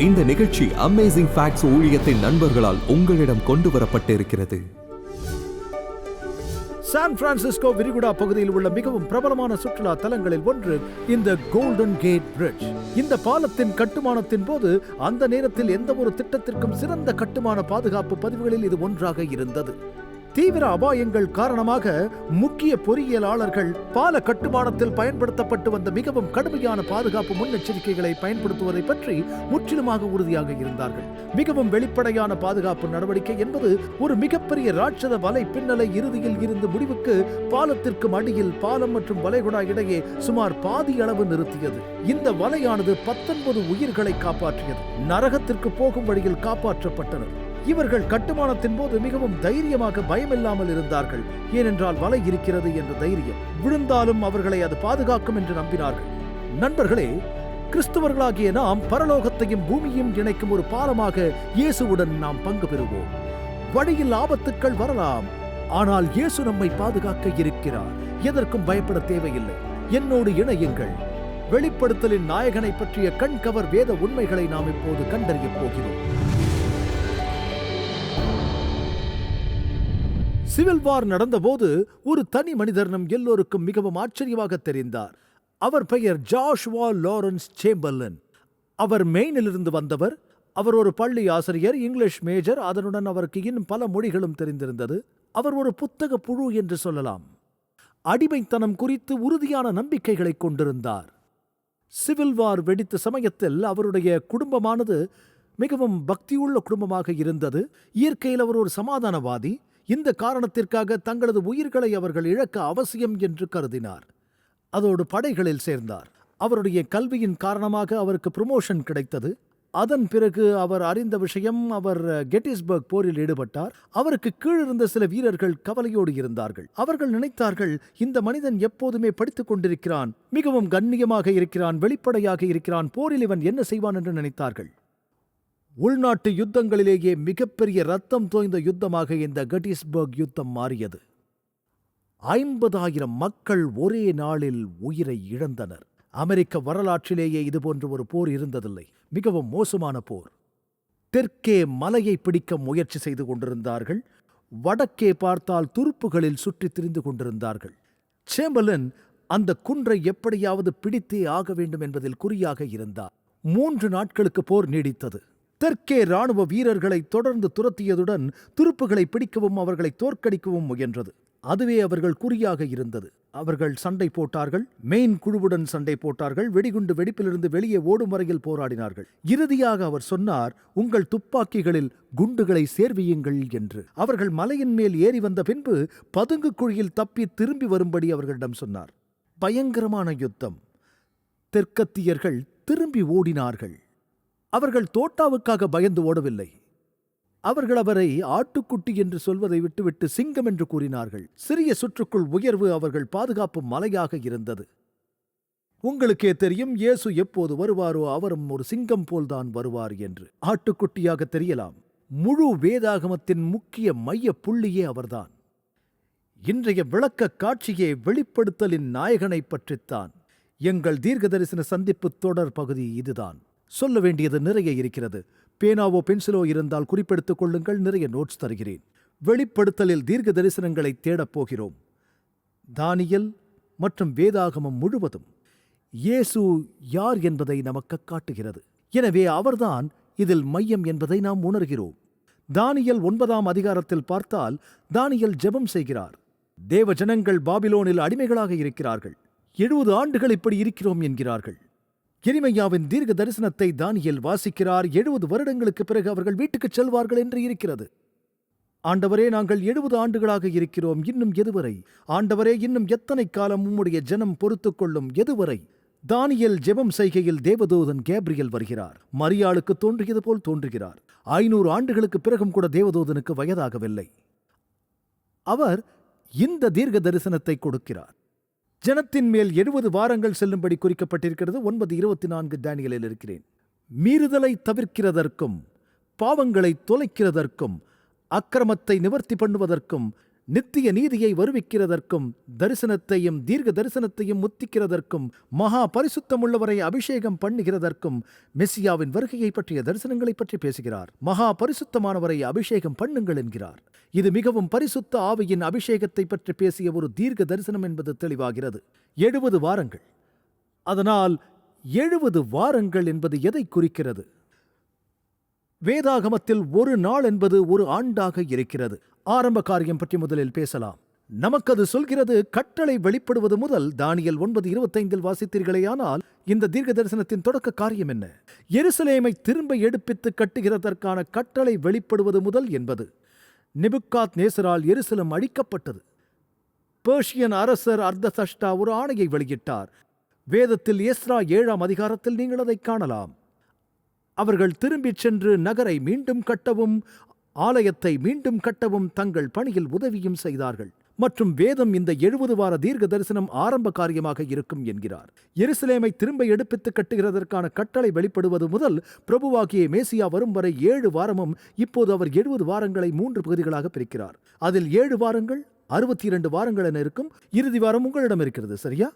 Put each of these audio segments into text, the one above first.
இந்த நிகழ்ச்சி amazing facts ஊழியத்தின் நண்பர்களால் உங்களிடம் கொண்டு வரப்பட்டிருக்கிறது சான் பிரான்சிஸ்கோ விரிகுடா பகுதியில் உள்ள மிகவும் பிரபலமான சுற்றுலா தலங்களில் ஒன்று இந்த கோல்டன் கேட் பிரிட்ஜ் இந்த பாலத்தின் கட்டுமானத்தின் போது அந்த நேரத்தில் எந்த ஒரு திட்டத்திற்கும் சிறந்த கட்டுமான பாதுகாப்பு பதிவுகளில் இது ஒன்றாக இருந்தது. தீவிர அபாயங்கள் காரணமாக முக்கிய பொறியியலாளர்கள் பால கட்டுமானத்தில் பயன்படுத்தப்பட்டு வந்த மிகவும் கடுமையான பாதுகாப்பு முன்னெச்சரிக்கைகளை பயன்படுத்துவதை பற்றி முற்றிலுமாக உறுதியாக இருந்தார்கள். மிகவும் வெளிப்படையான பாதுகாப்பு நடவடிக்கை என்பது ஒரு மிகப்பெரிய ராட்சத வலை பின்னலை இறுதியில் இருந்து முடிவுக்கு பாலத்திற்கும் அடியில் பாலம் மற்றும் வளைகுடா இடையே சுமார் பாதி அளவு நிறுத்தியது. இந்த வலையானது பத்தொன்பது உயிர்களை காப்பாற்றியது. நரகத்திற்கு போகும் வழியில் காப்பாற்றப்பட்டனர் இவர்கள் கட்டுமானத்தின் போது மிகவும் தைரியமாக பயமில்லாமல் இருந்தார்கள். ஏனென்றால் வலை இருக்கிறது என்ற தைரியம். விழுந்தாலும் அவர்களை அது பாதுகாக்கும் என்று நம்பினார்கள். நண்பர்களே கிறிஸ்துவர்களாகிய நாம் பரலோகத்தையும் பூமியையும் இணைக்கும் ஒரு பாலமாக இயேசுவுடன் நாம் பங்கு பெறுவோம். வழியில் ஆபத்துக்கள் வரலாம். ஆனால் இயேசு நம்மை பாதுகாக்க இருக்கிறார். எதற்கும் பயப்பட தேவையில்லை. என்னோடு இணையுங்கள். வெளிப்படுத்தலின் நாயகனை பற்றிய கண்கவர் வேத உண்மைகளை நாம் இப்போது கண்டறியப் போகிறோம். சிவில் வார் நடந்தபோது ஒரு தனி மனிதர் நம் எல்லோருக்கும் மிகவும் ஆச்சரியமாக தெரிந்தார். அவர் பெயர் ஜாஷ்வா லாரன்ஸ் சேம்பர்லன். அவர் மெயினிலிருந்து வந்தவர். அவர் ஒரு பள்ளி ஆசிரியர் இங்கிலீஷ் மேஜர் அதனுடன் அவருக்கு இன்னும் பல மொழிகளும் தெரிந்திருந்தது. அவர் ஒரு புத்தக புழு என்று சொல்லலாம். அடிமைத்தனம் குறித்து உறுதியான நம்பிக்கைகளை கொண்டிருந்தார். சிவில் வார் வெடித்த சமயத்தில் அவருடைய குடும்பமானது மிகவும் பக்தியுள்ள குடும்பமாக இருந்தது. இயற்கையில் அவர் ஒரு சமாதானவாதி. இந்த காரணத்திற்காக தங்களது உயிர்களை அவர்கள் இழக்க அவசியம் என்று கருதினார். அதோடு படைகளில் சேர்ந்தார். அவருடைய கல்வியின் காரணமாக அவருக்கு ப்ரமோஷன் கிடைத்தது. அதன் பிறகு அவர் அறிந்த விஷயம் அவர் கெட்டிஸ்பர்க் போரில் ஈடுபட்டார். அவருக்கு கீழிருந்த சில வீரர்கள் கவலையோடு இருந்தார்கள். அவர்கள் நினைத்தார்கள் இந்த மனிதன் எப்போதுமே படித்துக் கொண்டிருக்கிறான் மிகவும் கண்ணியமாக இருக்கிறான் வெளிப்படையாக இருக்கிறான் போரில் இவன் என்ன செய்வான் என்று நினைத்தார்கள். உள்நாட்டு யுத்தங்களிலேயே மிகப்பெரிய ரத்தம் தோய்ந்த யுத்தமாக இந்த கட்டிஸ்பர்க் யுத்தம் மாறியது. ஐம்பதாயிரம் மக்கள் ஒரே நாளில் உயிரை இழந்தனர். அமெரிக்க வரலாற்றிலேயே இதுபோன்ற ஒரு போர் இருந்ததில்லை. மிகவும் மோசமான போர். தெற்கே மலையை பிடிக்க முயற்சி செய்து கொண்டிருந்தார்கள். வடக்கே பார்த்தால் துருப்புகளில் சுற்றித் திரிந்து கொண்டிருந்தார்கள். சேம்பலன் அந்த குன்றை எப்படியாவது பிடித்தே ஆக வேண்டும் என்பதில் குறியாக இருந்தார். மூன்று நாட்களுக்கு போர் நீடித்தது. தெற்கே ராணுவ வீரர்களை தொடர்ந்து துரத்தியதுடன் துருப்புகளை பிடிக்கவும் அவர்களை தோற்கடிக்கவும் முயன்றது. அதுவே அவர்கள் குறியாக இருந்தது. அவர்கள் சண்டை போட்டார்கள் மெயின் குழுவுடன் சண்டை போட்டார்கள் வெடிகுண்டு வெடிப்பிலிருந்து வெளியே ஓடும் வரையில் போராடினார்கள். இறுதியாக அவர் சொன்னார் உங்கள் துப்பாக்கிகளில் குண்டுகளை சேர்வியுங்கள் என்று. அவர்கள் மலையின் மேல் ஏறி வந்த பின்பு பதுங்கு குழியில் தப்பி திரும்பி வரும்படி அவர்களிடம் சொன்னார். பயங்கரமான யுத்தம். தெற்கத்தியர்கள் திரும்பி ஓடினார்கள். அவர்கள் தோட்டாவுக்காக பயந்து ஓடவில்லை. அவர்கள் அவரை ஆட்டுக்குட்டி என்று சொல்வதை விட்டுவிட்டு சிங்கம் என்று கூறினார்கள். சிறிய சுற்றுக்குள் உயர்வு அவர்கள் பாதுகாப்பு மலையாக இருந்தது. உங்களுக்கே தெரியும் இயேசு எப்போது வருவாரோ அவரும் ஒரு சிங்கம் போல்தான் வருவார் என்று. ஆட்டுக்குட்டியாக தெரியலாம். முழு வேதாகமத்தின் முக்கிய மைய புள்ளியே அவர்தான். இன்றைய விளக்க காட்சியே வெளிப்படுத்தலின் நாயகனை பற்றித்தான். எங்கள் தீர்க்கதரிசன சந்திப்புத் சந்திப்பு தொடர் பகுதி இதுதான். சொல்ல வேண்டியது நிறைய இருக்கிறது. பேனாவோ பென்சிலோ இருந்தால் குறிப்பெடுத்துக் கொள்ளுங்கள் நிறைய நோட்ஸ் தருகிறேன். வெளிப்படுத்தலில் தீர்க்க தரிசனங்களை தேடப் போகிறோம். தானியல் மற்றும் வேதாகமம் முழுவதும் இயேசு யார் என்பதை நமக்கு காட்டுகிறது. எனவே அவர்தான் இதில் மையம் என்பதை நாம் உணர்கிறோம். தானியல் ஒன்பதாம் அதிகாரத்தில் பார்த்தால் தானியல் ஜெபம் செய்கிறார். தேவ ஜனங்கள் பாபிலோனில் அடிமைகளாக இருக்கிறார்கள். எழுபது ஆண்டுகள் இப்படி இருக்கிறோம் என்கிறார்கள். எரிமையாவின் தீர்க்க தரிசனத்தை தானியல் வாசிக்கிறார். எழுபது வருடங்களுக்கு பிறகு அவர்கள் வீட்டுக்குச் செல்வார்கள் என்று இருக்கிறது. ஆண்டவரே நாங்கள் எழுபது ஆண்டுகளாக இருக்கிறோம். இன்னும் எதுவரை? ஆண்டவரே இன்னும் எத்தனை காலம் உம்முடைய ஜனம் பொறுத்துக் கொள்ளும் எதுவரை? தானியல் ஜெபம் செய்கையில் தேவதூதன் கேப்ரியல் வருகிறார். மரியாளுக்கு தோன்றியது போல் தோன்றுகிறார். ஐநூறு ஆண்டுகளுக்கு பிறகும் கூட தேவதூதனுக்கு வயதாகவில்லை. அவர் இந்த தீர்க்க தரிசனத்தை கொடுக்கிறார். ஜனத்தின் மேல் எழுபது வாரங்கள் செல்லும்படி குறிக்கப்பட்டிருக்கிறது. ஒன்பது இருபத்தி நான்கு டேனியலில் இருக்கிறேன். மீறுதலை தவிர்க்கிறதற்கும் பாவங்களை தொலைக்கிறதற்கும் அக்கிரமத்தை நிவர்த்தி பண்ணுவதற்கும் நித்திய நீதியை வருவிக்கிறதற்கும் தரிசனத்தையும் தீர்க்க தரிசனத்தையும் முத்திக்கிறதற்கும் மகா பரிசுத்தமுள்ளவரை அபிஷேகம் பண்ணுகிறதற்கும் மெஸ்ஸியாவின் வருகையை பற்றிய தரிசனங்களை பற்றி பேசுகிறார். மகா பரிசுத்தமானவரை அபிஷேகம் பண்ணுங்கள் என்கிறார். இது மிகவும் பரிசுத்த ஆவியின் அபிஷேகத்தை பற்றி பேசிய ஒரு தீர்க்க தரிசனம் என்பது தெளிவாகிறது. எழுபது வாரங்கள். அதனால் எழுபது வாரங்கள் என்பது எதை குறிக்கிறது? வேதாகமத்தில் ஒரு நாள் என்பது ஒரு ஆண்டாக இருக்கிறது. ஆரம்ப காரியம் பற்றி முதலில் பேசலாம். நமக்கு அது சொல்கிறது கட்டளை வெளிப்படுவது முதல் தானியல் ஒன்பது இருபத்தைந்தில் வாசித்தீர்களேயானால் இந்த தீர்க்க தரிசனத்தின் தொடக்க காரியம் என்ன? எருசலேமை திரும்ப எடுப்பித்து கட்டுகிறதற்கான கட்டளை வெளிப்படுவது முதல் என்பது. நிபுக்காத் நேசரால் எருசலம் அழிக்கப்பட்டது. பேர்ஷியன் அரசர் அர்த்தசஷ்டா ஒரு ஆணையை வெளியிட்டார். வேதத்தில் எஸ்ரா ஏழாம் அதிகாரத்தில் நீங்கள் அதை காணலாம். அவர்கள் திரும்பிச் சென்று நகரை மீண்டும் கட்டவும் ஆலயத்தை மீண்டும் கட்டவும் தங்கள் பணியில் உதவியும் செய்தார்கள். மற்றும் வேதம் இந்த எழுபது வார தீர்க்க தரிசனம் ஆரம்ப காரியமாக இருக்கும் என்கிறார். எருசலேமை திரும்ப எடுப்பித்து கட்டுகிறதற்கான கட்டளை வெளிப்படுவது முதல் பிரபுவாகிய மேசியா வரும் வரை ஏழு வாரமும் இப்போது அவர் எழுபது வாரங்களை மூன்று பகுதிகளாக பிரிக்கிறார். அதில் ஏழு வாரங்கள் அறுபத்தி இரண்டு வாரங்கள் என இருக்கும். இறுதி வாரம் உங்களிடம் இருக்கிறது சரியா?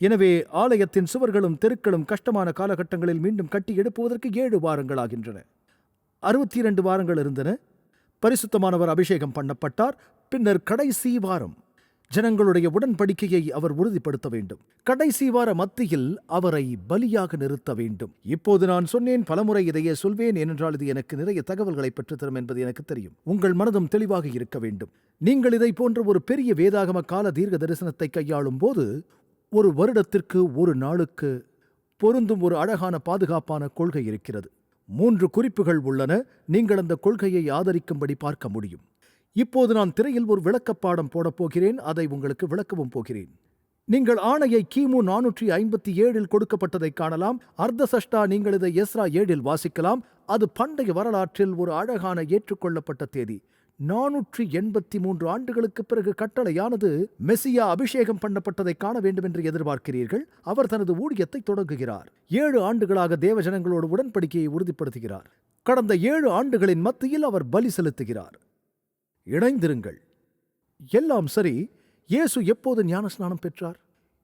எனவே ஆலயத்தின் சுவர்களும் தெருக்களும் கஷ்டமான காலகட்டங்களில் மீண்டும் கட்டி எழுப்புவதற்கு ஏழு வாரங்கள் ஆகின்றன அறுபத்தி இரண்டு வாரங்கள் இருந்தன. பரிசுத்தமானவர் அபிஷேகம் பண்ணப்பட்டார். பின்னர் கடைசி வாரம் ஜனங்களுடைய உடன்படிக்கையை அவர் உறுதிப்படுத்த வேண்டும். கடைசி வார மத்தியில் அவரை பலியாக நிறுத்த வேண்டும். இப்போது நான் சொன்னேன் பலமுறை இதையே சொல்வேன் ஏனென்றால் இது எனக்கு நிறைய தகவல்களை பெற்றுத்தரும் என்பது எனக்கு தெரியும். உங்கள் மனதும் தெளிவாக இருக்க வேண்டும். நீங்கள் இதை போன்ற ஒரு பெரிய வேதாகம கால தீர்க்க தரிசனத்தை கையாளும் போது ஒரு வருடத்திற்கு ஒரு நாளுக்கு பொருந்தும் ஒரு அழகான பாதுகாப்பான கொள்கை இருக்கிறது. மூன்று குறிப்புகள் உள்ளன. நீங்கள் அந்த கொள்கையை ஆதரிக்கும்படி பார்க்க முடியும். இப்போது நான் திரையில் ஒரு விளக்கப்பாடம் போடப் போகிறேன். அதை உங்களுக்கு விளக்கவும் போகிறேன். நீங்கள் ஆணையை கிமு நானூற்றி ஐம்பத்தி ஏழில் கொடுக்கப்பட்டதை காணலாம். அர்த்தசஷ்டா நீங்கள் இதை எஸ்ரா ஏழில் வாசிக்கலாம். அது பண்டைய வரலாற்றில் ஒரு அழகான ஏற்றுக்கொள்ளப்பட்ட தேதி. நானூற்றி எண்பத்தி மூன்று ஆண்டுகளுக்கு பிறகு கட்டளையானது மெசியா அபிஷேகம் பண்ணப்பட்டதை காண வேண்டும் என்று எதிர்பார்க்கிறீர்கள். அவர் தனது ஊழியத்தை தொடங்குகிறார். ஏழு ஆண்டுகளாக தேவஜனங்களோடு உடன்படிக்கையை உறுதிப்படுத்துகிறார். கடந்த ஏழு ஆண்டுகளின் மத்தியில் அவர் பலி செலுத்துகிறார். இணைந்திருங்கள். எல்லாம் சரி இயேசு எப்போது ஞானஸ்நானம் பெற்றார்?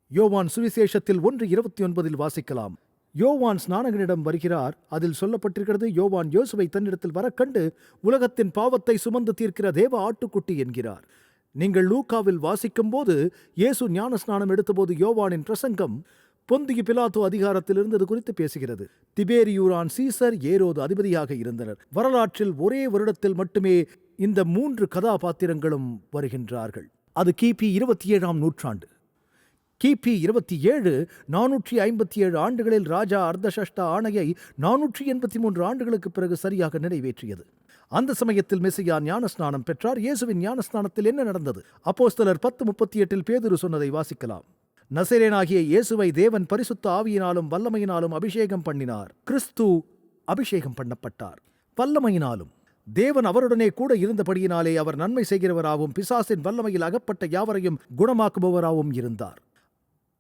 யோவான் சுவிசேஷத்தில் ஒன்று இருபத்தி ஒன்பதில் வாசிக்கலாம். யோவான் ஸ்நானகனிடம் வருகிறார். அதில் சொல்லப்பட்டிருக்கிறது யோவான் யோசுவை தன்னிடத்தில் வரக்கண்டு உலகத்தின் பாவத்தை சுமந்து தீர்க்கிற தேவ ஆட்டுக்குட்டி என்கிறார். நீங்கள் லூக்காவில் வாசிக்கும்போது இயேசு ஞானஸ்நானம் எடுத்தபோது யோவானின் பிரசங்கம் பொந்திய பிலாத்து அதிகாரத்திலிருந்தது குறித்து பேசுகிறது. திபேரியூரான் சீசர் ஏரோது அதிபதியாக இருந்தனர். வரலாற்றில் ஒரே வருடத்தில் மட்டுமே இந்த மூன்று கதாபாத்திரங்களும் வருகின்றார்கள். அது கிபி இருபத்தி ஏழாம் நூற்றாண்டு. கிபி இருபத்தி ஏழு நானூற்றி ஐம்பத்தி ஏழு ஆண்டுகளில் ராஜா அர்த்தசஷ்டா ஆணையை நானூற்றி எண்பத்தி மூன்று ஆண்டுகளுக்கு பிறகு சரியாக நிறைவேற்றியது. அந்த சமயத்தில் மெசியா ஞானஸ்நானம் பெற்றார். இயேசுவின் ஞானஸ்நானத்தில் என்ன நடந்தது? அப்போஸ்தலர் பத்து முப்பத்தி எட்டில் பேதுரு சொன்னதை வாசிக்கலாம். நசரேனாகிய இயேசுவை தேவன் பரிசுத்த ஆவியினாலும் வல்லமையினாலும் அபிஷேகம் பண்ணினார். கிறிஸ்து அபிஷேகம் பண்ணப்பட்டார். வல்லமையினாலும். தேவன் அவருடனே கூட இருந்தபடியினாலே அவர் நன்மை செய்கிறவராகவும் பிசாசின் வல்லமையில் அகப்பட்ட யாவரையும் குணமாக்குபவராகவும் இருந்தார்.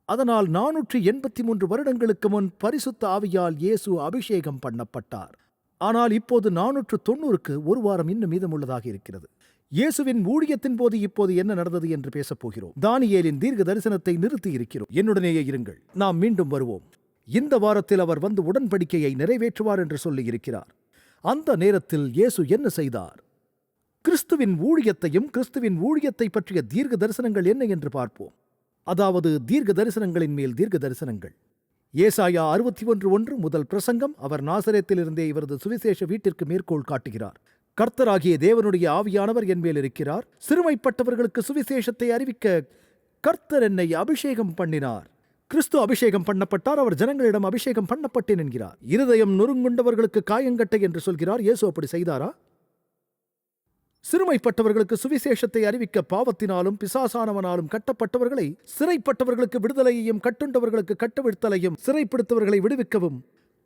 அதனால் நானூற்றி எண்பத்தி மூன்று வருடங்களுக்கு முன் பரிசுத்த ஆவியால் இயேசு அபிஷேகம் பண்ணப்பட்டார். ஆனால் இப்போது நானூற்று தொண்ணூறுக்கு ஒரு வாரம் இன்னும் மீதமுள்ளதாக இருக்கிறது. இயேசுவின் ஊழியத்தின் போது இப்போது என்ன நடந்தது என்று பேசப் போகிறோம் தானியேலின் தீர்க்க தரிசனத்தை நிறுத்தி இருக்கிறோம் என்னுடனேயே இருங்கள். நாம் மீண்டும் வருவோம். இந்த வாரத்தில் அவர் வந்து உடன்படிக்கையை நிறைவேற்றுவார் என்று சொல்லி இருக்கிறார். அந்த நேரத்தில் இயேசு என்ன செய்தார்? கிறிஸ்துவின் ஊழியத்தையும் கிறிஸ்துவின் ஊழியத்தை பற்றிய தீர்க்க தரிசனங்கள் என்ன என்று பார்ப்போம். அதாவது தீர்க்க தரிசனங்களின் மேல் தீர்க்க தரிசனங்கள் ஏசாயா அறுபத்தி ஒன்று ஒன்று முதல் பிரசங்கம் அவர் நாசரேத்திலிருந்தே இவரது சுவிசேஷ வீட்டிற்கு மேற்கோள் காட்டுகிறார். கர்த்தராகிய தேவனுடைய ஆவியானவர் என் மேல் இருக்கிறார். சிறுமைப்பட்டவர்களுக்கு சுவிசேஷத்தை அறிவிக்க கர்த்தர் என்னை அபிஷேகம் பண்ணினார். கிறிஸ்து அபிஷேகம் பண்ணப்பட்டார் அவர் ஜனங்களிடம் அபிஷேகம் பண்ணப்பட்டேன் என்கிறார். இருதயம் நொறுங்குண்டவர்களுக்கு காயங்கட்டை என்று சொல்கிறார். இயேசு அப்படி செய்தாரா? சிறுமைப்பட்டவர்களுக்கு சுவிசேஷத்தை அறிவிக்க பாவத்தினாலும் பிசாசானவனாலும் கட்டப்பட்டவர்களை சிறைப்பட்டவர்களுக்கு விடுதலையையும் கட்டுண்டவர்களுக்கு கட்டவிழ்த்தலையும் சிறைப்படுத்தவர்களை விடுவிக்கவும்.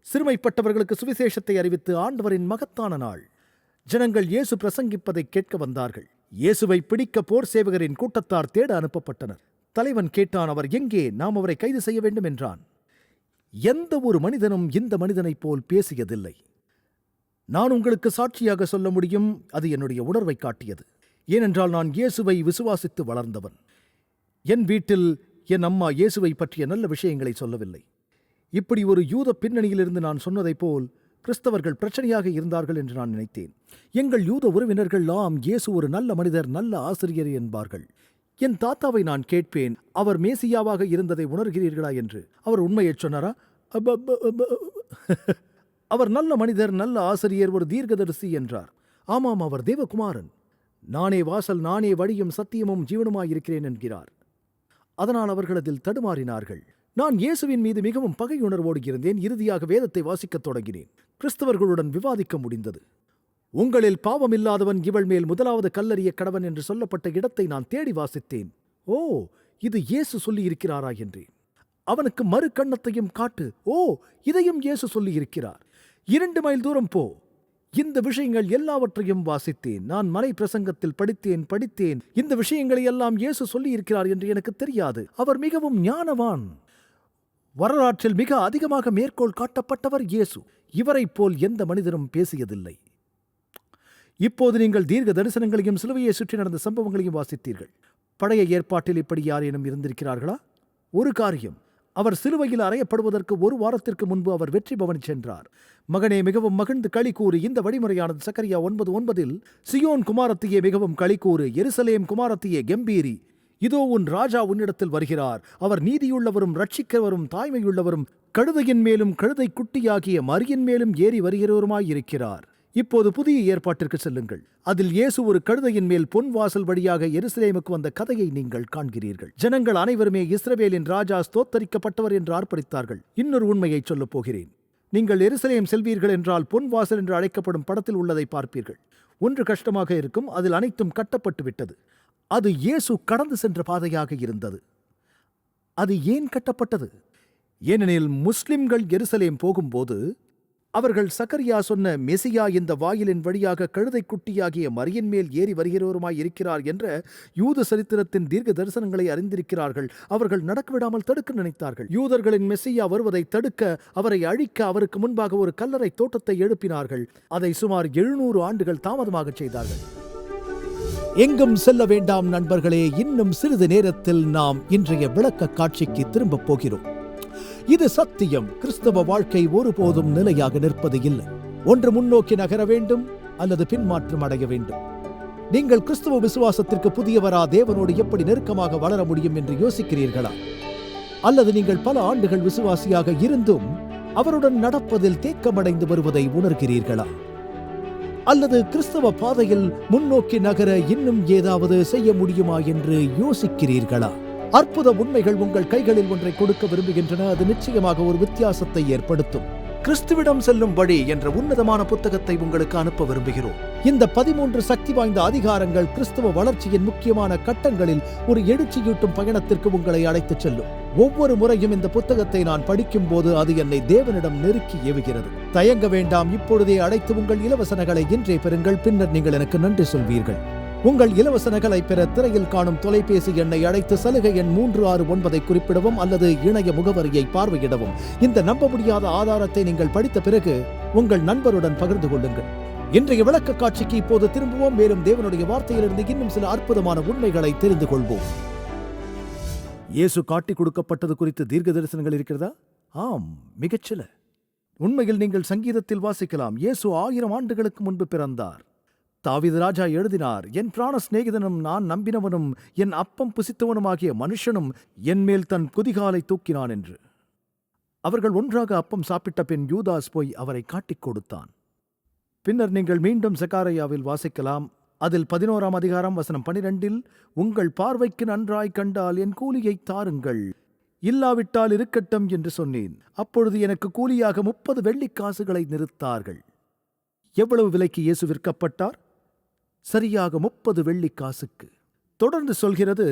சிறுமைப்பட்டவர்களுக்கு சுவிசேஷத்தை அறிவித்து ஆண்டவரின் மகத்தான நாள். ஜனங்கள் இயேசு பிரசங்கிப்பதை கேட்க வந்தார்கள். இயேசுவை பிடிக்க போர் சேவகரின் கூட்டத்தார் தேட அனுப்பப்பட்டனர். தலைவன் கேட்டான் அவர் எங்கே? நாம் அவரை கைது செய்ய வேண்டும் என்றான் எந்த ஒரு மனிதனும் இந்த மனிதனைப் போல் பேசியதில்லை. நான் உங்களுக்கு சாட்சியாக சொல்ல முடியும் அது என்னுடைய உணர்வை காட்டியது. ஏனென்றால் நான் இயேசுவை விசுவாசித்து வளர்ந்தவன். என் வீட்டில் என் அம்மா இயேசுவை பற்றிய நல்ல விஷயங்களை சொல்லவில்லை. இப்படி ஒரு யூத பின்னணியிலிருந்து நான் சொன்னதைப் போல் கிறிஸ்தவர்கள் பிரச்சனையாக இருந்தார்கள் என்று நான் நினைத்தேன். எங்கள் யூத உறவினர்கள் ஆம் இயேசு ஒரு நல்ல மனிதர் நல்ல ஆசிரியர் என்பார்கள். என் தாத்தாவை நான் கேட்பேன் அவர் மேசியாவாக இருந்ததை உணர்கிறீர்களா? என்று. அவர் உண்மையைச் சொன்னாரா? அவர் நல்ல மனிதர் நல்ல ஆசிரியர் ஒரு தீர்க்கதரிசி என்றார். ஆமாம் அவர் தேவகுமாரன். நானே வாசல் நானே வழியும் சத்தியமும் ஜீவனுமாயிருக்கிறேன் என்கிறார். அதனால் அவர்கள் அதில் தடுமாறினார்கள். நான் இயேசுவின் மீது மிகவும் பகையுணர்வோடு இருந்தேன். இறுதியாக வேதத்தை வாசிக்கத் தொடங்கினேன். கிறிஸ்தவர்களுடன் விவாதிக்க முடிந்தது. உங்களில் பாவமில்லாதவன் இவள் மேல் முதலாவது கல்லறிய கடவன் என்று சொல்லப்பட்ட இடத்தை நான் தேடி வாசித்தேன். ஓ இது இயேசு சொல்லியிருக்கிறாரா என்றேன். அவனுக்கு மறு கண்ணத்தையும் காட்டு. ஓ இதையும் இயேசு சொல்லியிருக்கிறார். இரண்டு மைல் தூரம் போ. இந்த விஷயங்கள் எல்லாவற்றையும் வாசித்தேன். நான் மலை பிரசங்கத்தில் படித்தேன் படித்தேன். இந்த விஷயங்களை எல்லாம் இயேசு சொல்லியிருக்கிறார் என்று எனக்கு தெரியாது. அவர் மிகவும் ஞானவான். வரலாற்றில் மிக அதிகமாக மேற்கோள் காட்டப்பட்டவர் இயேசு. இவரைப் போல் எந்த மனிதரும் பேசியதில்லை. இப்போது நீங்கள் தீர்க்க தரிசனங்களையும் சிலுவையை சுற்றி நடந்த சம்பவங்களையும் வாசித்தீர்கள். பழைய ஏற்பாட்டில் இப்படி யாரேனும் இருந்திருக்கிறார்களா? ஒரு காரியம். அவர் சிலுவையில் அறையப்படுவதற்கு ஒரு வாரத்திற்கு முன்பு அவர் வெற்றி பவன் சென்றார். மகனே மிகவும் மகிழ்ந்து களி கூறு இந்த வழிமுறையானது சக்கரியா ஒன்பது ஒன்பதில் சியோன் குமாரத்தியே மிகவும் களி கூறு எருசலேம் குமாரத்தியே கம்பீரி. இதோ உன் ராஜா உன்னிடத்தில் வருகிறார். அவர் நீதியுள்ளவரும் ரட்சிக்கிறவரும் தாய்மையுள்ளவரும் கழுதையின் மேலும் கழுதை குட்டியாகிய மரியின் மேலும் ஏறி வருகிறவருமாயிருக்கிறார். இப்போது புதிய ஏற்பாட்டிற்கு செல்லுங்கள். அதில் இயேசு ஒரு கழுதையின் மேல் பொன் வாசல் வழியாக எருசலேமுக்கு வந்த கதையை நீங்கள் காண்கிறீர்கள். ஜனங்கள் அனைவருமே இஸ்ரவேலின் ராஜா ஸ்தோத்தரிக்கப்பட்டவர் என்று ஆர்ப்பரித்தார்கள். இன்னொரு உண்மையை சொல்லப் போகிறேன். நீங்கள் எருசலேம் செல்வீர்கள் என்றால் பொன் வாசல் என்று அழைக்கப்படும் படத்தில் உள்ளதை பார்ப்பீர்கள். ஒன்று கஷ்டமாக இருக்கும் அதில் அனைத்தும் கட்டப்பட்டு விட்டது. அது இயேசு கடந்து சென்ற பாதையாக இருந்தது. அது ஏன் கட்டப்பட்டது? ஏனெனில் முஸ்லிம்கள் எருசலேம் போகும்போது அவர்கள் சக்கரியா சொன்ன மெசியா இந்த வாயிலின் வழியாக கழுதை குட்டியாகிய மரியின் மேல் ஏறி வருகிறவருமாய் இருக்கிறார் என்ற யூத சரித்திரத்தின் தீர்க்க தரிசனங்களை அறிந்திருக்கிறார்கள். அவர்கள் நடக்கவிடாமல் தடுக்க நினைத்தார்கள். யூதர்களின் மெசியா வருவதை தடுக்க அவரை அழிக்க அவருக்கு முன்பாக ஒரு கல்லறை தோட்டத்தை எழுப்பினார்கள். அதை சுமார் எழுநூறு ஆண்டுகள் தாமதமாகச் செய்தார்கள். எங்கும் செல்ல வேண்டாம் நண்பர்களே இன்னும் சிறிது நேரத்தில் நாம் இன்றைய விளக்க காட்சிக்கு திரும்பப் போகிறோம். இது சத்தியம். கிறிஸ்தவ வாழ்க்கை ஒருபோதும் நிலையாக நிற்பது இல்லை. ஒன்று முன்னோக்கி நகர வேண்டும் அல்லது பின்மாற்றம் அடைய வேண்டும். நீங்கள் கிறிஸ்தவ விசுவாசத்திற்கு புதியவரா தேவனோடு எப்படி நெருக்கமாக வளர முடியும் என்று யோசிக்கிறீர்களா? அல்லது நீங்கள் பல ஆண்டுகள் விசுவாசியாக இருந்தும் அவருடன் நடப்பதில் தேக்கமடைந்து வருவதை உணர்கிறீர்களா? அல்லது கிறிஸ்தவ பாதையில் முன்னோக்கி நகர இன்னும் ஏதாவது செய்ய முடியுமா என்று யோசிக்கிறீர்களா? அற்புத உண்மைகள் உங்கள் கைகளில் ஒன்றை கொடுக்க விரும்புகின்றன. அது நிச்சயமாக ஒரு வித்தியாசத்தை ஏற்படுத்தும். கிறிஸ்துவிடம் செல்லும் வழி என்ற உன்னதமான புத்தகத்தை உங்களுக்கு அனுப்ப விரும்புகிறோம். இந்த பதிமூன்று சக்தி வாய்ந்த அதிகாரங்கள் கிறிஸ்துவ வளர்ச்சியின் முக்கியமான கட்டங்களில் ஒரு எழுச்சியூட்டும் பயணத்திற்கு உங்களை அழைத்துச் செல்லும். ஒவ்வொரு முறையும் இந்த புத்தகத்தை நான் படிக்கும் போது அது என்னை தேவனிடம் நெருக்கி ஏவுகிறது. தயங்க வேண்டாம் இப்பொழுதே அழைத்து உங்கள் இலவசனங்களை இன்றே பெறுங்கள். பின்னர் நீங்கள் எனக்கு நன்றி சொல்வீர்கள். உங்கள் இலவச நகலை பெற திரையில் காணும் தொலைபேசி எண்ணை அழைத்து சலுகை எண் மூன்று ஆறு ஒன்பதை குறிப்பிடவும் அல்லது இணைய முகவரியை பார்வையிடவும். இந்த நம்ப முடியாத ஆதாரத்தை நீங்கள் படித்த பிறகு உங்கள் நண்பருடன் பகிர்ந்து கொள்ளுங்கள். இன்றைய விளக்க காட்சிக்கு இப்போது திரும்புவோம். மேலும் தேவனுடைய வார்த்தையிலிருந்து இன்னும் சில அற்புதமான உண்மைகளை தெரிந்து கொள்வோம். இயேசு காட்டிக் கொடுக்கப்பட்டது குறித்து தீர்க்க தரிசனங்கள் இருக்கிறதா? ஆம் மிகச்சில. உண்மையில் நீங்கள் சங்கீதத்தில் வாசிக்கலாம். இயேசு ஆயிரம் ஆண்டுகளுக்கு முன்பு பிறந்தார். தாவித ராஜா எழுதினார் என் பிராண சிநேகிதனும் நான் நம்பினவனும் என் அப்பம் புசித்தவனுமாகிய மனுஷனும் என்மேல் தன் குதிகாலை தூக்கினான் என்று. அவர்கள் ஒன்றாக அப்பம் சாப்பிட்ட பின் யூதாஸ் போய் அவரை காட்டிக் கொடுத்தான். பின்னர் நீங்கள் மீண்டும் சக்காரையாவில் வாசிக்கலாம். அதில் பதினோராம் அதிகாரம் வசனம் பனிரெண்டில் உங்கள் பார்வைக்கு நன்றாய் கண்டால் என் கூலியைத் தாருங்கள். இல்லாவிட்டால் இருக்கட்டும் என்று சொன்னேன். அப்பொழுது எனக்கு கூலியாக முப்பது வெள்ளிக் காசுகளை நிறுத்தார்கள். எவ்வளவு விலைக்கு இயேசு விற்கப்பட்டார்? சரியாக முப்பது வெள்ளிக்காசுக்கு. தொடர்ந்து சொல்கிறது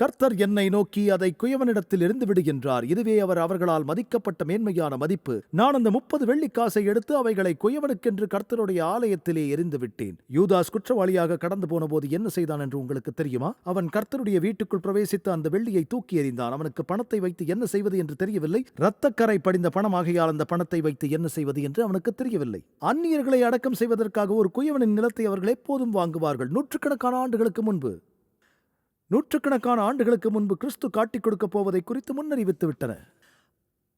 கர்த்தர் என்னை நோக்கி அதை குயவனிடத்தில் இருந்து விடு என்றார். இதுவே அவர் அவர்களால் மதிக்கப்பட்ட மேன்மையான மதிப்பு. நான் அந்த முப்பது வெள்ளிக்காசை எடுத்து அவைகளை குயவனுக்கென்று கர்த்தருடைய ஆலயத்திலே எரிந்து விட்டேன். யூதாஸ் குற்றவாளியாக கடந்து போனபோது என்ன செய்தான் என்று உங்களுக்கு தெரியுமா? அவன் கர்த்தருடைய வீட்டுக்குள் பிரவேசித்து அந்த வெள்ளியை தூக்கி எறிந்தான். அவனுக்கு பணத்தை வைத்து என்ன செய்வது என்று தெரியவில்லை. இரத்தக்கரை படிந்த பணமாகையால் அந்த பணத்தை வைத்து என்ன செய்வது என்று அவனுக்கு தெரியவில்லை. அந்நியர்களை அடக்கம் செய்வதற்காக ஒரு குயவனின் நிலத்தை அவர்கள் எப்போதும் வாங்குவார்கள். நூற்றுக்கணக்கான ஆண்டுகளுக்கு முன்பு. நூற்றுக்கணக்கான ஆண்டுகளுக்கு முன்பு கிறிஸ்து காட்டிக் கொடுக்கப் போவதை குறித்து முன்னறிவித்து விட்டன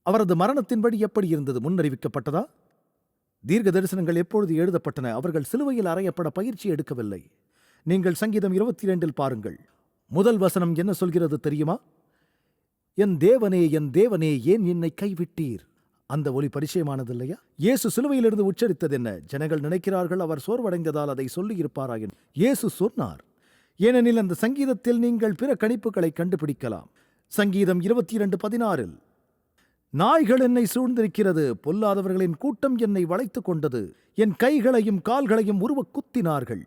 அவரது மரணத்தின்படி எப்படி இருந்தது? முன்னறிவிக்கப்பட்டதா? தீர்க்க தரிசனங்கள் எப்பொழுது எழுதப்பட்டன? அவர்கள் சிலுவையில் அறையப்பட பயிற்சி எடுக்கவில்லை. நீங்கள் சங்கீதம் இருபத்தி இரண்டில் பாருங்கள். முதல் வசனம் என்ன சொல்கிறது தெரியுமா? என் தேவனே என் தேவனே ஏன் என்னை கைவிட்டீர்? அந்த ஒலி பரிச்சயமானது இல்லையா இயேசு சிலுவையிலிருந்து உச்சரித்தது என்ன? ஜனங்கள் நினைக்கிறார்கள் அவர் சோர்வடைந்ததால் அதை சொல்லியிருப்பாராயின் இயேசு சொன்னார் ஏனெனில் அந்த சங்கீதத்தில் நீங்கள் பிற கணிப்புகளை கண்டுபிடிக்கலாம். சங்கீதம் இருபத்தி இரண்டு பதினாறில் நாய்கள் என்னை சூழ்ந்திருக்கிறது பொல்லாதவர்களின் கூட்டம் என்னை வளைத்துக் கொண்டது என் கைகளையும் கால்களையும் உருவக் குத்தினார்கள்.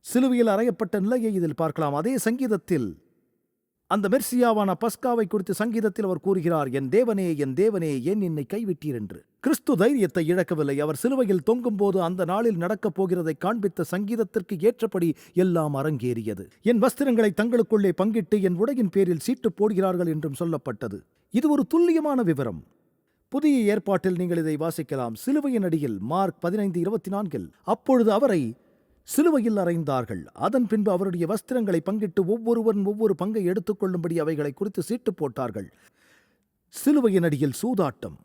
சிலுவையில் அறையப்பட்ட நிலையை இதில் பார்க்கலாம். அதே சங்கீதத்தில் அந்த மெர்சியாவான பஸ்காவை குறித்து சங்கீதத்தில் அவர் கூறுகிறார் என் தேவனே என் தேவனே ஏன் என்னை கைவிட்டீர்? என்று. கிறிஸ்து தைரியத்தை இழக்கவில்லை. அவர் சிலுவையில் தொங்கும்போது அந்த நாளில் நடக்கப் போகிறதை காண்பித்த சங்கீதத்திற்கு ஏற்றபடி எல்லாம் அரங்கேறியது. என் வஸ்திரங்களை தங்களுக்குள்ளே பங்கிட்டு என் உடையின் பேரில் சீட்டு போடுகிறார்கள் என்றும் சொல்லப்பட்டது. இது ஒரு துல்லியமான விவரம். புதிய ஏற்பாட்டில் நீங்கள் இதை வாசிக்கலாம். சிலுவையின் அடியில் மார்க் பதினைந்து இருபத்தி நான்கில் அப்பொழுது அவரை சிலுவையில் அறைந்தார்கள். அதன் பின்பு அவருடைய வஸ்திரங்களை பங்கிட்டு ஒவ்வொருவன் ஒவ்வொரு பங்கை எடுத்துக்கொள்ளும்படி அவைகளை குறித்து சீட்டு போட்டார்கள். சிலுவையின் அடியில் சூதாட்டம்.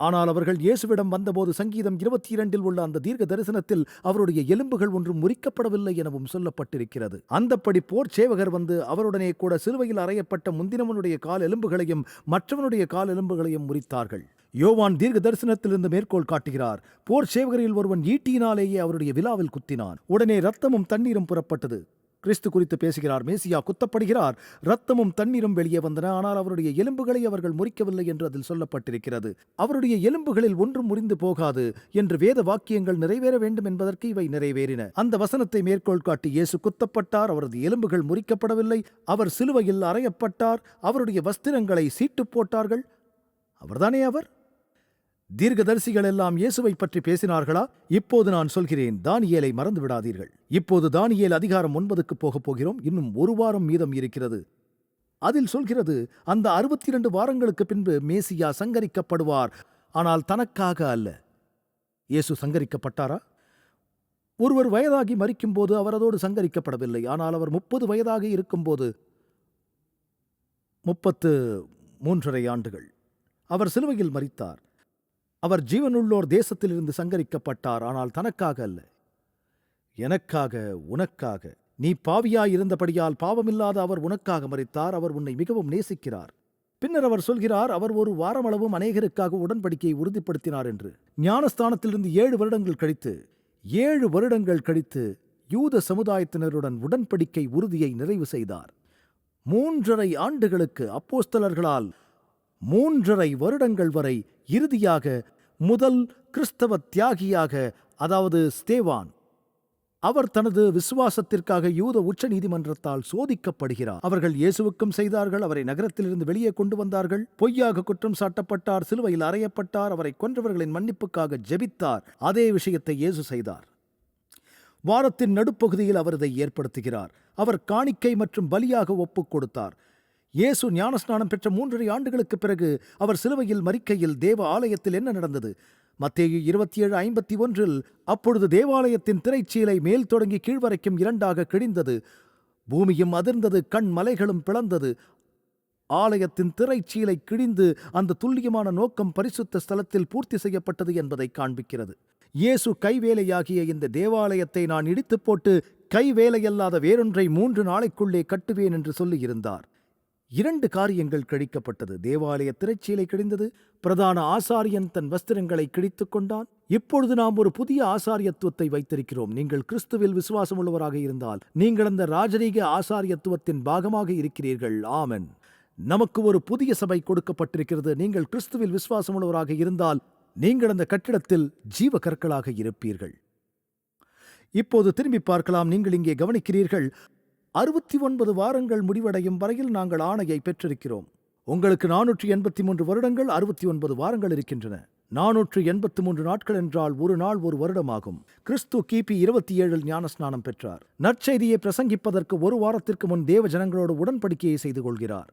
ஆனால் அவர்கள் இயேசுவிடம் வந்தபோது சங்கீதம் இருபத்தி இரண்டில் உள்ள அந்த தீர்க்க தரிசனத்தில் அவருடைய எலும்புகள் ஒன்றும் முறிக்கப்படவில்லை எனவும் சொல்லப்பட்டிருக்கிறது. அந்தப்படி போர் சேவகர் வந்து அவருடனே கூட சிலுவையில் அறையப்பட்ட முந்தினவனுடைய கால் எலும்புகளையும் மற்றவனுடைய கால் எலும்புகளையும் முறித்தார்கள். யோவான் தீர்க்க தரிசனத்திலிருந்து மேற்கோள் காட்டுகிறார் போர் சேவகரில் ஒருவன் ஈட்டியினாலேயே அவருடைய விழாவில் குத்தினான். உடனே ரத்தமும் தண்ணீரும் புறப்பட்டது. கிறிஸ்து குறித்து பேசுகிறார் மேசியா குத்தப்படுகிறார். ரத்தமும் தண்ணீரும் வெளியே வந்தன ஆனால் அவருடைய எலும்புகளை அவர்கள் முறிக்கவில்லை என்று அதில் சொல்லப்பட்டிருக்கிறது. அவருடைய எலும்புகளில் ஒன்றும் முறிந்து போகாது என்று வேத வாக்கியங்கள் நிறைவேற வேண்டும் என்பதற்கு இவை நிறைவேறின. அந்த வசனத்தை மேற்கோள் காட்டி இயேசு குத்தப்பட்டார் அவரது எலும்புகள் முறிக்கப்படவில்லை அவர் சிலுவையில் அறையப்பட்டார் அவருடைய வஸ்திரங்களை சீட்டு போட்டார்கள். அவர்தானே அவர்? தீர்க்கதரிசிகள் எல்லாம் இயேசுவை பற்றி பேசினார்களா? இப்போது நான் சொல்கிறேன் தானியேலை மறந்து விடாதீர்கள் இப்போது தானியேல் அதிகாரம் ஒன்பதுக்கு போகப் போகிறோம். இன்னும் ஒரு வாரம் மீதம் இருக்கிறது. அதில் சொல்கிறது அந்த அறுபத்தி இரண்டு வாரங்களுக்கு பின்பு மேசியா சங்கரிக்கப்படுவார். ஆனால் தனக்காக அல்ல. இயேசு சங்கரிக்கப்பட்டாரா? ஒருவர் வயதாகி மறிக்கும்போது அவர் அதோடு சங்கரிக்கப்படவில்லை. ஆனால் அவர் முப்பது வயதாக இருக்கும்போது முப்பத்து மூன்றரை ஆண்டுகள் அவர் சிலுவையில் மறித்தார் அவர் ஜீவனுள்ளோர் தேசத்திலிருந்து சங்கரிக்கப்பட்டார் ஆனால் தனக்காக அல்ல. எனக்காக உனக்காக. நீ பாவியாயிருந்தபடியால் பாவமில்லாத அவர் உனக்காக மறித்தார் அவர் உன்னை மிகவும் நேசிக்கிறார். பின்னர் அவர் சொல்கிறார் அவர் ஒரு வாரமளவும் அநேகருக்காக உடன்படிக்கையை உறுதிப்படுத்தினார் என்று. ஞானஸ்தானத்திலிருந்து ஏழு வருடங்கள் கழித்து ஏழு வருடங்கள் கழித்து யூத சமுதாயத்தினருடன் உடன்படிக்கை உறுதியை நிறைவு செய்தார். மூன்றரை ஆண்டுகளுக்கு அப்போஸ்தலர்களால் மூன்றரை வருடங்கள் வரை இறுதியாக முதல் கிறிஸ்தவ தியாகியாக அதாவது ஸ்தேவான் அவர் தனது விசுவாசத்திற்காக யூத உச்ச நீதிமன்றத்தால் சோதிக்கப்படுகிறார். அவர்கள் இயேசுவுக்கும் செய்தார்கள் அவரை நகரத்திலிருந்து வெளியே கொண்டு வந்தார்கள். பொய்யாக குற்றம் சாட்டப்பட்டார் சிலுவையில் அறையப்பட்டார் அவரை கொன்றவர்களின் மன்னிப்புக்காக ஜெபித்தார். அதே விஷயத்தை இயேசு செய்தார். வாரத்தின் நடுப்பகுதியில் அவர் இதை ஏற்படுத்துகிறார். அவர் காணிக்கை மற்றும் பலியாக ஒப்புக் கொடுத்தார். இயேசு ஞானஸ்நானம் பெற்ற மூன்றரை ஆண்டுகளுக்குப் பிறகு அவர் சிலுவையில் மறிக்கையில் தேவ ஆலயத்தில் என்ன நடந்தது? மத்தேயு இருபத்தி ஏழு ஐம்பத்தி ஒன்றில் அப்பொழுது தேவாலயத்தின் திரைச்சீலை மேல் தொடங்கி கீழ்வரைக்கும் இரண்டாக கிழிந்தது. பூமியும் அதிர்ந்தது கண் மலைகளும் பிளந்தது. ஆலயத்தின் திரைச்சீலை கிழிந்து அந்த துல்லியமான நோக்கம் பரிசுத்த ஸ்தலத்தில் பூர்த்தி செய்யப்பட்டது என்பதை காண்பிக்கிறது. இயேசு கைவேலையாகிய இந்த தேவாலயத்தை நான் இடித்துப் போட்டு கைவேலையல்லாத வேறொன்றை மூன்று நாளைக்குள்ளே கட்டுவேன் என்று சொல்லியிருந்தார். இரண்டு காரியங்கள் கழிக்கப்பட்டது. தேவாலய திரைச்சீலை கிழிந்தது. பிரதான ஆசாரியன் தன் வஸ்திரங்களை கிழித்துக் கொண்டான். இப்பொழுது நாம் ஒரு புதிய ஆசாரியத்துவத்தை வைத்திருக்கிறோம். நீங்கள் கிறிஸ்துவில் விசுவாசம் உள்ளவராக இருந்தால் நீங்கள் அந்த ராஜரீக ஆசாரியத்துவத்தின் பாகமாக இருக்கிறீர்கள். ஆமன். நமக்கு ஒரு புதிய சபை கொடுக்கப்பட்டிருக்கிறது. நீங்கள் கிறிஸ்துவில் விசுவாசம் உள்ளவராக இருந்தால் நீங்கள் அந்த கட்டிடத்தில் ஜீவ கற்களாக இருப்பீர்கள். இப்போது திரும்பி பார்க்கலாம். நீங்கள் இங்கே கவனிக்கிறீர்கள் அறுபத்தி ஒன்பது வாரங்கள் முடிவடையும் வரையில் நாங்கள் ஆணையை பெற்றிருக்கிறோம். உங்களுக்கு நானூற்றி எண்பத்தி மூன்று வருடங்கள் அறுபத்தி ஒன்பது வாரங்கள் இருக்கின்றன. நானூற்று எண்பத்தி மூன்று நாட்கள் என்றால் ஒரு நாள் ஒரு வருடமாகும். கிறிஸ்து கிபி இருபத்தி ஏழில் ஞானஸ்நானம் பெற்றார். நற்செய்தியை பிரசங்கிப்பதற்கு ஒரு வாரத்திற்கு முன் தேவ ஜனங்களோடு உடன்படிக்கையை செய்து கொள்கிறார்.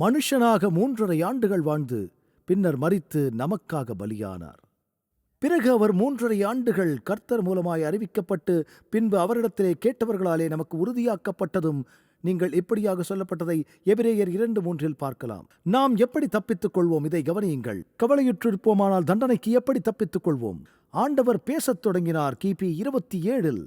மனுஷனாக மூன்றரை ஆண்டுகள் வாழ்ந்து பின்னர் மறித்து நமக்காக பலியானார். பிறகு அவர் மூன்றரை ஆண்டுகள் கர்த்தர் மூலமாய் அறிவிக்கப்பட்டு பின்பு அவரிடத்திலே கேட்டவர்களாலே நமக்கு உறுதியாக்கப்பட்டதும் நீங்கள் இப்படியாக சொல்லப்பட்டதை எபிரேயர் இரண்டு மூன்றில் பார்க்கலாம். நாம் எப்படி தப்பித்துக் கொள்வோம்? இதை கவனியுங்கள். கவலையுற்றிருப்போமானால் தண்டனைக்கு எப்படி தப்பித்துக் கொள்வோம்? ஆண்டவர் பேசத் தொடங்கினார். கிபி இருபத்தி ஏழில்.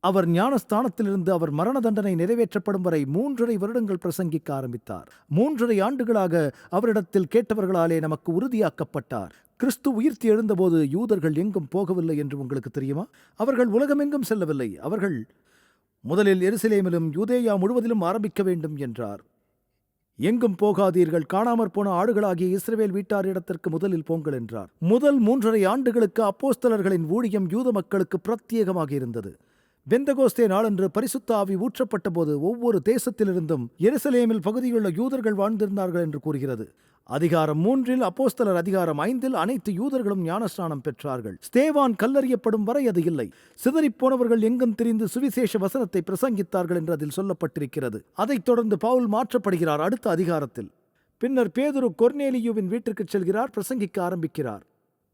அவர் ஞானஸ்தானத்திலிருந்து அவர் மரண தண்டனை நிறைவேற்றப்படும் வரை மூன்றரை வருடங்கள் பிரசங்கிக்க ஆரம்பித்தார். மூன்றரை ஆண்டுகளாக அவரிடத்தில் கேட்டவர்களாலே நமக்கு உறுதியாக்கப்பட்டார். கிறிஸ்து உயிர்த்தி எழுந்தபோது யூதர்கள் எங்கும் போகவில்லை என்று உங்களுக்கு தெரியுமா? அவர்கள் உலகமெங்கும் செல்லவில்லை. அவர்கள் முதலில் எருசலேமிலும் யூதேயா முழுவதிலும் ஆரம்பிக்க வேண்டும் என்றார். எங்கும் போகாதீர்கள். காணாமற் போன ஆடுகளாகிய இஸ்ரவேல் வீட்டாரிடத்திற்கு முதலில் போங்கள் என்றார். முதல் மூன்றரை ஆண்டுகளுக்கு அப்போஸ்தலர்களின் ஊழியம் யூத மக்களுக்கு பிரத்யேகமாக இருந்தது. பெந்தகோஸ்தே நாளன்று பரிசுத்த ஆவி ஊற்றப்பட்ட போது ஒவ்வொரு தேசத்திலிருந்தும் எருசலேமில் பகுதியுள்ள யூதர்கள் வாழ்ந்திருந்தார்கள் என்று கூறுகிறது. அதிகாரம் மூன்றில் அப்போஸ்தலர் அதிகாரம் ஐந்தில் அனைத்து யூதர்களும் ஞானஸ்நானம் பெற்றார்கள். ஸ்தேவான் கல்லறியப்படும் வரை அது இல்லை. சிதறிப் போனவர்கள் எங்கும் திரிந்து சுவிசேஷ வசனத்தை பிரசங்கித்தார்கள் என்று அதில் சொல்லப்பட்டிருக்கிறது. அதைத் தொடர்ந்து பவுல் மாற்றப்படுகிறார் அடுத்த அதிகாரத்தில். பின்னர் பேதுரு கொர்னேலியுவின் வீட்டிற்கு செல்கிறார் பிரசங்கிக்க ஆரம்பிக்கிறார்.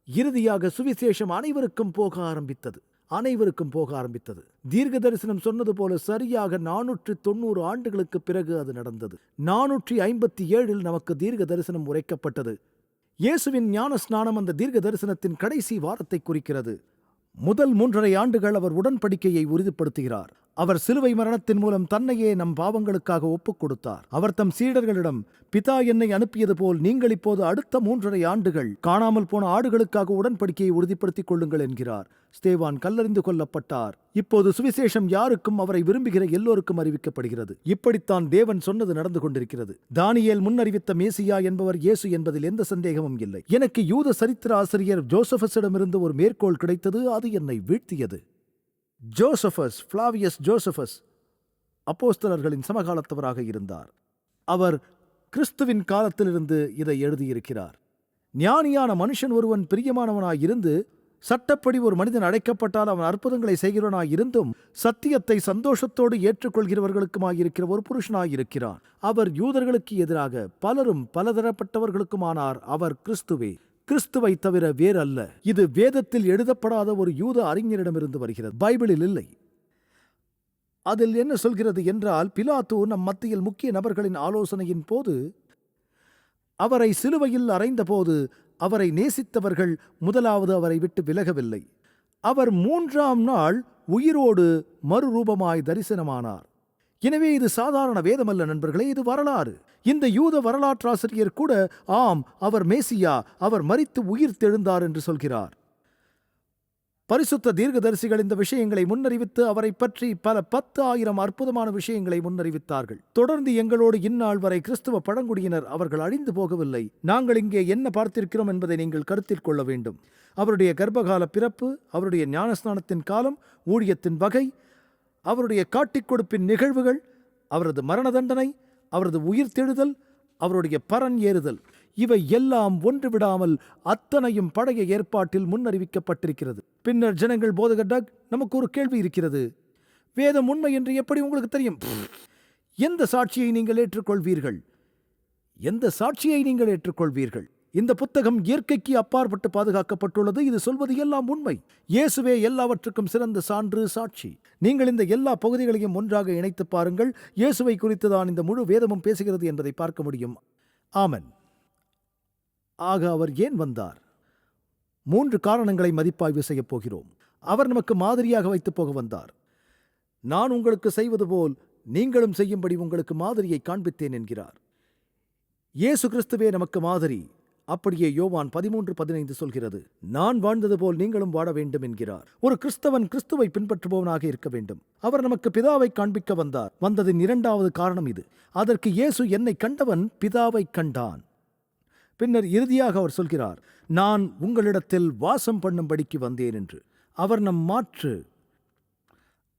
இறுதியாக சுவிசேஷம் அனைவருக்கும் போக ஆரம்பித்தது. அனைவருக்கும் போக ஆரம்பித்தது. தீர்க்க தரிசனம் சொன்னது போல சரியாக நானூற்று தொண்ணூறு ஆண்டுகளுக்கு பிறகு அது நடந்தது. நானூற்றி ஐம்பத்தி ஏழில் நமக்கு தீர்க்க தரிசனம் உரைக்கப்பட்டது. இயேசுவின் ஞான ஸ்நானம் அந்த தீர்க்க தரிசனத்தின் கடைசி வாரத்தை குறிக்கிறது. முதல் மூன்றரை ஆண்டுகள் அவர் உடன்படிக்கையை உறுதிப்படுத்துகிறார். அவர் சிலுவை மரணத்தின் மூலம் தன்னையே நம் பாவங்களுக்காக ஒப்புக் கொடுத்தார் அவர் தம் சீடர்களிடம் பிதா என்னை அனுப்பியது போல் நீங்கள் இப்போது அடுத்த மூன்றரை ஆண்டுகள் காணாமல் போன ஆடுகளுக்காக உடன்படிக்கையை உறுதிப்படுத்திக் கொள்ளுங்கள் என்கிறார். ஸ்தேவான் கல்லறிந்து கொல்லப்பட்டார். இப்போது சுவிசேஷம் யாருக்கும் அவரை விரும்புகிற எல்லோருக்கும் அறிவிக்கப்படுகிறது. இப்படித்தான் தேவன் சொன்னது நடந்து கொண்டிருக்கிறது. தானியேல் முன்னறிவித்த மேசியா என்பவர் இயேசு என்பதில் எந்த சந்தேகமும் இல்லை. எனக்கு யூத சரித்திர ஆசிரியர் ஜோசபஸிடமிருந்து ஒரு மேற்கோள் கிடைத்தது அது என்னை வீழ்த்தியது. ஜோசபஸ் ஃப்ளாவியஸ் ஜோசபஸ் அப்போஸ்தலர்களின் சமகாலத்தவராக இருந்தார். அவர் கிறிஸ்துவின் காலத்திலிருந்து இதை எழுதியிருக்கிறார். ஞானியான மனுஷன் ஒருவன் பிரியமானவனாய் இருந்து சட்டப்படி ஒரு மனிதன் அழைக்கப்பட்டால் அவன் அற்புதங்களை செய்கிறவனாய் இருந்தும் சத்தியத்தை சந்தோஷத்தோடு ஏற்றுக்கொள்கிறவர்களுக்குமாயிருக்கிற ஒரு புருஷனாயிருக்கிறான். அவர் யூதர்களுக்கு எதிராக பலரும் பலதரப்பட்டவர்களுக்குமானார். அவர் கிறிஸ்துவே. கிறிஸ்துவை தவிர வேறல்ல. இது வேதத்தில் எழுதப்படாத ஒரு யூத அறிஞரிடமிருந்து வருகிறது. பைபிளில் இல்லை. அதில் என்ன சொல்கிறது என்றால் பிலாத்து நம் மத்தியில் முக்கிய நபர்களின் ஆலோசனையின் போது அவரை சிலுவையில் அறைந்தபோது அவரை நேசித்தவர்கள் முதலாவது அவரை விட்டு விலகவில்லை. அவர் மூன்றாம் நாள் உயிரோடு மறுரூபமாய் தரிசனமானார். எனவே இது சாதாரண வேதமல்ல நண்பர்களே இது வரலாறு. இந்த யூத வரலாற்றாசிரியர் கூட ஆம் அவர் மேசியா அவர் மறித்து உயிர் தெழுந்தார் என்று சொல்கிறார். பரிசுத்த தீர்க்கதரிசிகள் இந்த விஷயங்களை முன்னறிவித்து அவரை பற்றி பல பத்து ஆயிரம் அற்புதமான விஷயங்களை முன்னறிவித்தார்கள். தொடர்ந்து எங்களோடு இந்நாள் வரை கிறிஸ்துவ பழங்குடியினர் அவர்கள் அழிந்து போகவில்லை. நாங்கள் இங்கே என்ன பார்த்திருக்கிறோம் என்பதை நீங்கள் கருத்தில் கொள்ள வேண்டும். அவருடைய கர்ப்பகால பிறப்பு அவருடைய ஞானஸ்நானத்தின் காலம் ஊழியத்தின் வகை அவருடைய காட்டிக் கொடுப்பின் நிகழ்வுகள் அவரது மரண தண்டனை அவரது உயிர் தெழுதல் அவருடைய பரன் ஏறுதல் இவை எல்லாம் ஒன்று விடாமல் அத்தனையும் பழைய ஏற்பாட்டில் முன்னறிவிக்கப்பட்டிருக்கிறது. பின்னர் ஜனங்கள் போதகர் டக் நமக்கு ஒரு கேள்வி இருக்கிறது. வேதம் உண்மை என்று எப்படி உங்களுக்கு தெரியும்? எந்த சாட்சியை நீங்கள் ஏற்றுக்கொள்வீர்கள்? எந்த சாட்சியை நீங்கள் ஏற்றுக்கொள்வீர்கள்? இந்த புத்தகம் இயற்கைக்கு அப்பாற்பட்டு பாதுகாக்கப்பட்டுள்ளது. இது சொல்வது எல்லாம் உண்மை. இயேசுவே எல்லாவற்றுக்கும் சிறந்த சான்று சாட்சி. நீங்கள் இந்த எல்லா பகுதிகளையும் ஒன்றாக இணைத்து பாருங்கள். இயேசுவை குறித்து தான் இந்த முழு வேதமும் பேசுகிறது என்பதை பார்க்க முடியும். ஆமன். ஆக அவர் ஏன் வந்தார்? மூன்று காரணங்களை மதிப்பாய்வு செய்யப் போகிறோம். அவர் நமக்கு மாதிரியாக வைத்துப் போக வந்தார். நான் உங்களுக்கு செய்வது போல் நீங்களும் செய்யும்படி உங்களுக்கு மாதிரியை காண்பித்தேன் என்கிறார். இயேசு கிறிஸ்துவே நமக்கு மாதிரி. அப்படியே யோவான் பதிமூன்று பதினைந்து சொல்கிறது நான் வாழ்ந்தது போல் நீங்களும் வாழ வேண்டும் என்கிறார். ஒரு கிறிஸ்தவன் கிறிஸ்துவை பின்பற்றுபவனாக இருக்க வேண்டும். அவர் நமக்கு பிதாவை காண்பிக்க வந்தார். வந்ததின் இரண்டாவது காரணம் இது. அதற்கு இயேசு என்னை கண்டவன் பிதாவை கண்டான். பின்னர் இறுதியாக அவர் சொல்கிறார் நான் உங்களிடத்தில் வாசம் பண்ணும்படிக்கு வந்தேன் என்று. அவர் நம் மாற்று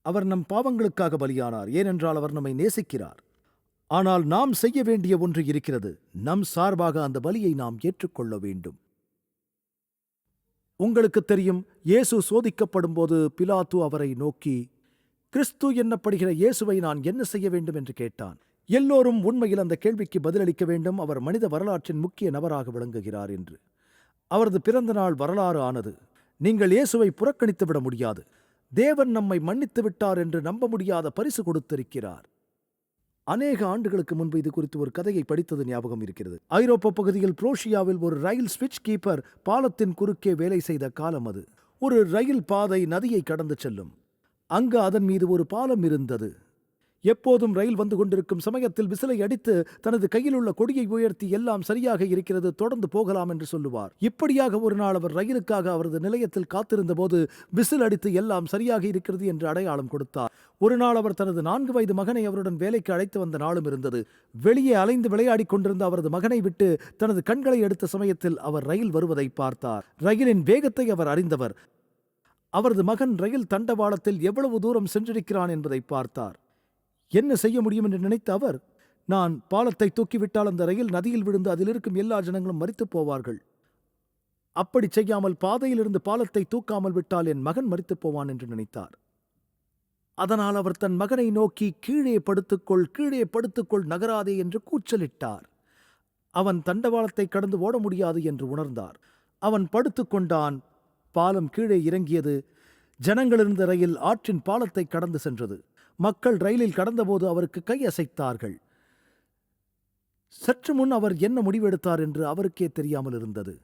அவர் நம் பாவங்களுக்காக பலியானார். ஏனென்றால் அவர் நம்மை நேசிக்கிறார். ஆனால் நாம் செய்ய வேண்டிய ஒன்று இருக்கிறது. நம் சார்பாக அந்த பலியை நாம் ஏற்றுக்கொள்ள வேண்டும். உங்களுக்கு தெரியும் இயேசு சோதிக்கப்படும்போது பிலாத்து அவரை நோக்கி கிறிஸ்து என்னப்படுகிற இயேசுவை நான் என்ன செய்ய வேண்டும்? என்று கேட்டான். எல்லோரும் உண்மையில் அந்த கேள்விக்கு பதிலளிக்க வேண்டும். அவர் மனித வரலாற்றின் முக்கிய நபராக விளங்குகிறார் என்று. அவரது பிறந்த நாள் வரலாறு ஆனது நீங்கள் இயேசுவை புறக்கணித்து விட முடியாது. தேவன் நம்மை மன்னித்து விட்டார் என்று நம்ப முடியாத பரிசு கொடுத்திருக்கிறார். அநேக ஆண்டுகளுக்கு முன்பு இது குறித்து ஒரு கதையை படித்தது ஞாபகம் இருக்கிறது. ஐரோப்பா பகுதியில் புரோஷியாவில் ஒரு ரயில் ஸ்விட்ச் கீப்பர் பாலத்தின் குறுக்கே வேலை செய்த காலம் அது. ஒரு ரயில் பாதை நதியை கடந்து செல்லும். அங்கு அதன் மீது ஒரு பாலம் இருந்தது. எப்போதும் ரயில் வந்து கொண்டிருக்கும் சமயத்தில் விசிலை அடித்து தனது கையில் உள்ள கொடியை உயர்த்தி எல்லாம் சரியாக இருக்கிறது தொடர்ந்து போகலாம் என்று சொல்லுவார். இப்படியாக ஒரு நாள் அவர் ரயிலுக்காக அவரது நிலையத்தில் காத்திருந்த போது விசில் அடித்து எல்லாம் சரியாக இருக்கிறது என்று அடையாளம் கொடுத்தார். ஒரு நாள் அவர் தனது நான்கு வயது மகனை அவருடன் வேலைக்கு அழைத்து வந்த நாளும் இருந்தது. வெளியே அலைந்து விளையாடிக் கொண்டிருந்த அவரது மகனை விட்டு தனது கண்களை எடுத்த சமயத்தில் அவர் ரயில் வருவதை பார்த்தார். ரயிலின் வேகத்தை அவர் அறிந்தவர். அவரது மகன் ரயில் தண்டவாளத்தில் எவ்வளவு தூரம் சென்றிருக்கிறான் என்பதை பார்த்தார். என்ன செய்ய முடியும் என்று நினைத்த அவர் நான் பாலத்தை தூக்கிவிட்டால் அந்த ரயில் நதியில் விழுந்து அதில் இருக்கும் எல்லா ஜனங்களும் மறித்துப் போவார்கள். அப்படி செய்யாமல் பாதையிலிருந்து பாலத்தை தூக்காமல் விட்டால் என் மகன் மறித்துப் போவான் என்று நினைத்தார். அதனால் அவர் தன் மகனை நோக்கி கீழே படுத்துக்கொள் கீழே படுத்துக்கொள் நகராதே என்று கூச்சலிட்டார். அவன் தண்டவாளத்தை கடந்து ஓட முடியாது என்று உணர்ந்தார். அவன் படுத்துக்கொண்டான் பாலம் கீழே இறங்கியது. ஜனங்களிருந்த ரயில் ஆற்றின் பாலத்தை கடந்து சென்றது. மக்கள் ரயிலில் கடந்தபோது அவருக்கு கையசைத்தார்கள் சற்று முன் அவர் என்ன முடிவெடுத்தார் என்று அவருக்கே தெரியாமல் இருந்தது.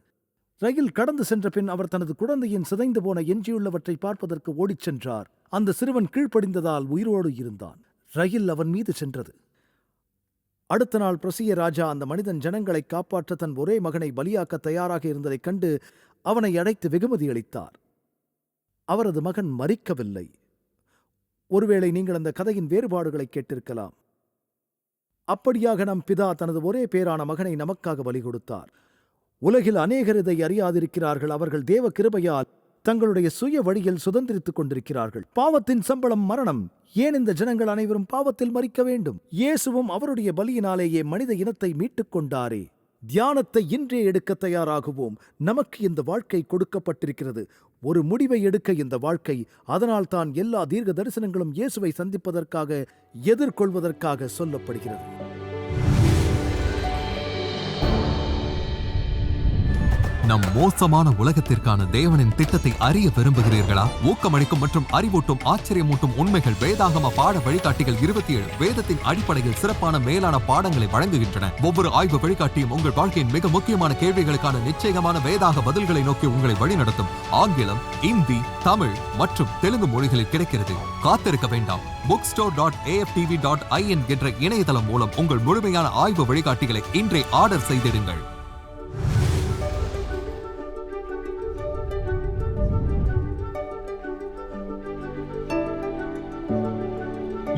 ரயில் கடந்து சென்ற பின் அவர் தனது குழந்தையின் சிதைந்து போன எஞ்சியுள்ளவற்றை பார்ப்பதற்கு ஓடிச் சென்றார். அந்த சிறுவன் கீழ்ப்படிந்ததால் உயிரோடு இருந்தான். ரயில் அவன் மீது சென்றது. அடுத்த நாள் பிரசிய ராஜா அந்த மனிதன் ஜனங்களை காப்பாற்ற தன் ஒரே மகனை பலியாக்க தயாராக இருந்ததைக் கண்டு அவனை அடைத்து வெகுமதி அளித்தார். அவரது மகன் மறிக்கவில்லை. ஒருவேளை நீங்கள் அந்த கதையின் வேறுபாடுகளை கேட்டிருக்கலாம். அப்படியாக நம் பிதா தனது ஒரே பேரான மகனை நமக்காக பலி கொடுத்தார். உலகில் அநேகர் இதை அறியாதிருக்கிறார்கள். அவர்கள் தேவ கிருபையால் தங்களுடைய சுய வழியில் சுதந்திரித்துக் கொண்டிருக்கிறார்கள். பாவத்தின் சம்பளம் மரணம். ஏன் இந்த ஜனங்கள் அனைவரும் பாவத்தில் மறிக்க வேண்டும்? இயேசுவும் அவருடைய பலியினாலேயே மனித இனத்தை மீட்டுக் கொண்டாரே. தியானத்தை இன்றே எடுக்க தயாராகுவோம். நமக்கு இந்த வாழ்க்கை கொடுக்கப்பட்டிருக்கிறது. ஒரு முடிவை எடுக்க இந்த வாழ்க்கை. அதனால் தான் எல்லா தீர்க்க தரிசனங்களும் இயேசுவை சந்திப்பதற்காக எதிர்கொள்வதற்காக சொல்லப்படுகிறது. நம் மோசமான உலகத்திற்கான தேவனின் திட்டத்தை அறிய விரும்புகிறீர்களா? ஊக்கமளிக்கும் மற்றும் அறிவூட்டும் ஆச்சரியமூட்டும் உண்மைகள் வேதாகம பாட வழிகாட்டிகள் இருபத்தி ஏழு வேதத்தின் அடிப்படையில் சிறப்பான மேலான பாடங்களை வழங்குகின்றன. ஒவ்வொரு ஆய்வு வழிகாட்டியும் உங்கள் வாழ்க்கையின் மிக முக்கியமான கேள்விகளுக்கான நிச்சயமான வேதாக பதில்களை நோக்கி உங்களை வழிநடத்தும் ஆங்கிலம் இந்தி தமிழ் மற்றும் தெலுங்கு மொழிகளில் கிடைக்கிறது. காத்திருக்க வேண்டாம். Book store dot AFTV dot IN என்ற இணையதளம் மூலம் உங்கள் முழுமையான ஆய்வு வழிகாட்டிகளை இன்றே ஆர்டர் செய்திடுங்கள்.